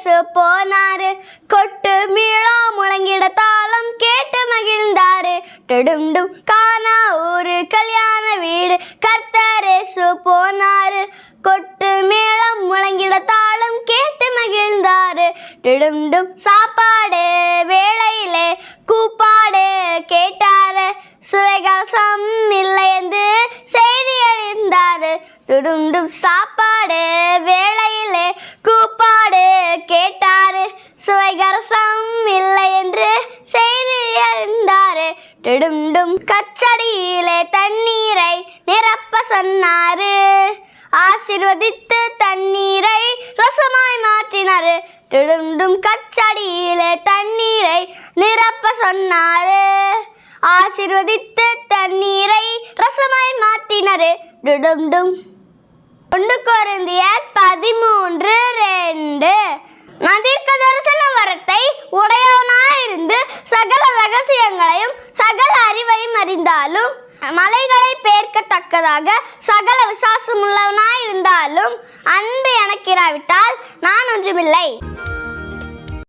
இயேசு போனாரு. கொட்டு மீளா முழங்கிட தாளம் கேட்டு மகிழ்ந்தாரு. டொடும்டும் காணா ஒரு கல்யாண வீடு. கத்தரேசு போனாரு. கொட்டு மேளம் முழங்கிட தாளம் கேட்டு மகிழ்ந்தாரு. டொடும்டும் சாப்பாடு வேளையிலே கூப்பாடு கேட்டாரு. சுவைகசம் இல்லை என்று செய்தி அறிந்தாரு. துடும்டும் சாப்பாடு வே அறிந்தாரு கச்சடியிலே தண்ணீரை நிரப்ப சொன்னாரு. ஆசிர்வதித்து தண்ணீரை ரசமாய் மாற்றினாரு. டிடுண்டும் கச்சடியிலே தண்ணீரை நிரப்ப சொன்னாரு. ஆசிர்வதித்து தண்ணீரை ரசமாய் மாற்றினாரு. டிடுண்டும் ஒன்று குருந்தியர் பதிமூன்று ரகசியங்களையும் சகல அறிவையும் அறிந்தாலும் மலைகளை பேர்க்கத்தக்கதாக சகல விசுவாசமுள்ளவனாயிருந்தாலும் அன்பு எனக்கிராவிட்டால் நான் ஒன்றுமில்லை.